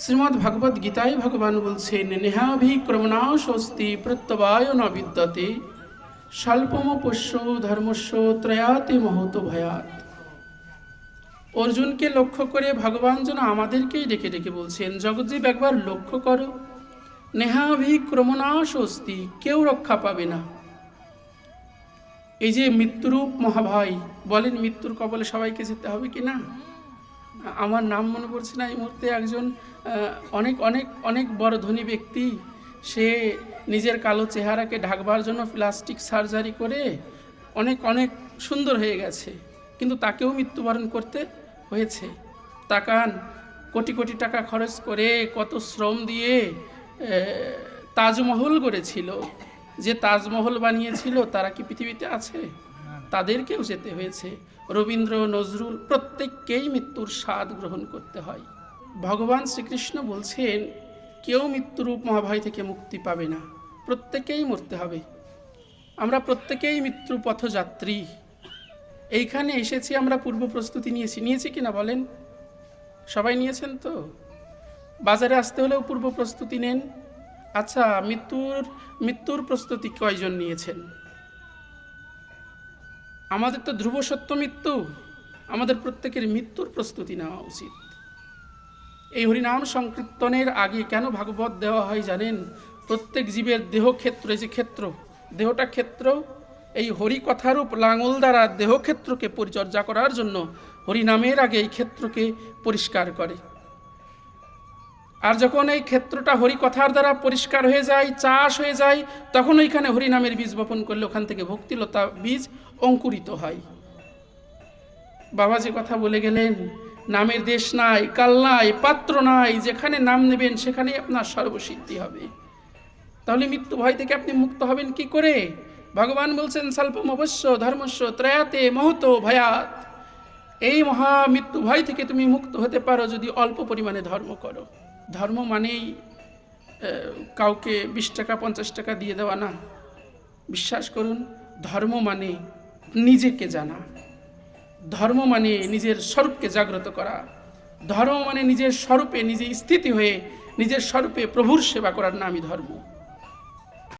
শ্রীমদ্ ভগবদ গীতায় ভগবান বলছেন নেহাভিক্রমণা স্বস্তি প্রত্যবায় ন বিদ্যতে, স্বল্পম পোষ্য ধর্মস্য ত্রয়াতে মহত ভয়াত অর্জুনকে লক্ষ্য করে ভগবান যেন আমাদেরকেই ডেকে ডেকে বলছেন, জগজ্জীব, একবার লক্ষ্য করো নেহাভিক্রমণা স্বস্তি কেউ রক্ষা পাবে না। এই যে মৃত্যুরূপ মহাভয় বলেন মৃত্যুর কবলে সবাইকে যেতে হবে কি না? আমার নাম মনে পড়ছে না এই মুহূর্তে। একজন অনেক অনেক অনেক বড় ধনী ব্যক্তি, সে নিজের কালো চেহারাকে ঢাকবার জন্য প্লাস্টিক সার্জারি করে অনেক অনেক সুন্দর হয়ে গেছে। কিন্তু তাকেও মৃত্যুবরণ করতে হয়েছে। তাকান, কোটি কোটি টাকা খরচ করে কত শ্রম দিয়ে তাজমহল গড়েছিল। যে তাজমহল বানিয়েছিল, তারা কি পৃথিবীতে আছে? তাদেরকেও যেতে হয়েছে। রবীন্দ্র নজরুল প্রত্যেককেই মৃত্যুর স্বাদ গ্রহণ করতে হয়। ভগবান শ্রীকৃষ্ণ বলছেন, কেউ মৃত্যুরূপ মহাভয় থেকে মুক্তি পাবে না। প্রত্যেকেই মরতে হবে। আমরা প্রত্যেকেই মৃত্যু পথযাত্রী। এইখানে এসেছি আমরা পূর্ব প্রস্তুতি নিয়েছি। নিয়েছি কি না বলেন? সবাই নিয়েছেন তো? বাজারে আসতে হলেও পূর্ব প্রস্তুতি নেন। আচ্ছা মৃত্যুর মৃত্যুর প্রস্তুতি কয়জন নিয়েছেন? আমাদের তো ধ্রুব সত্য মৃত্যু, আমাদের প্রত্যেকের মৃত্যুর প্রস্তুতি নেওয়া উচিত। এই হরিনাম সংকীর্তনের আগে কেন ভাগবত দেওয়া হয় জানেন? প্রত্যেক জীবের দেহ ক্ষেত্র এই যে ক্ষেত্র, দেহটা ক্ষেত্র, এই হরি কথারূপ লাঙল দ্বারা দেহক্ষেত্রকে পরিচর্যা করার জন্য হরিনামের আগে এই ক্ষেত্রকে পরিষ্কার করে। আর যখন এই ক্ষেত্রটা হরি কথার দ্বারা পরিষ্কার হয়ে যায়, চাষ হয়ে যায়, তখন ওইখানে হরিনামের বীজ বপন করলে ওখান থেকে ভক্তিলতা বীজ অঙ্কুরিত হয়। বাবা যে কথা বলে গেলেন, নামের দেশ নাই, কাল নাই, পাত্র নাই, যেখানে নাম নেবেন সেখানেই আপনার সর্বসিদ্ধি হবে। তাহলে মৃত্যু ভয় থেকে আপনি মুক্ত হবেন কি করে? ভগবান বলছেন, স্বল্পম অবশ্য ধর্মস্য ত্রয়াতে মহত ভয়াত। এই মহা মৃত্যু ভয় থেকে তুমি মুক্ত হতে পারো যদি অল্প পরিমাণে ধর্ম করো। ধর্ম মানেই কাউকে বিশ টাকা, পঞ্চাশ টাকা দিয়ে দেওয়া না। বিশ্বাস করুন, ধর্ম মানে নিজেকে জানা। ধর্ম মানে নিজের স্বরূপকে জাগ্রত করা। ধর্ম মানে নিজের স্বরূপে নিজে স্থিতি হয়ে নিজের স্বরূপে প্রভুর সেবা করার নামই ধর্ম।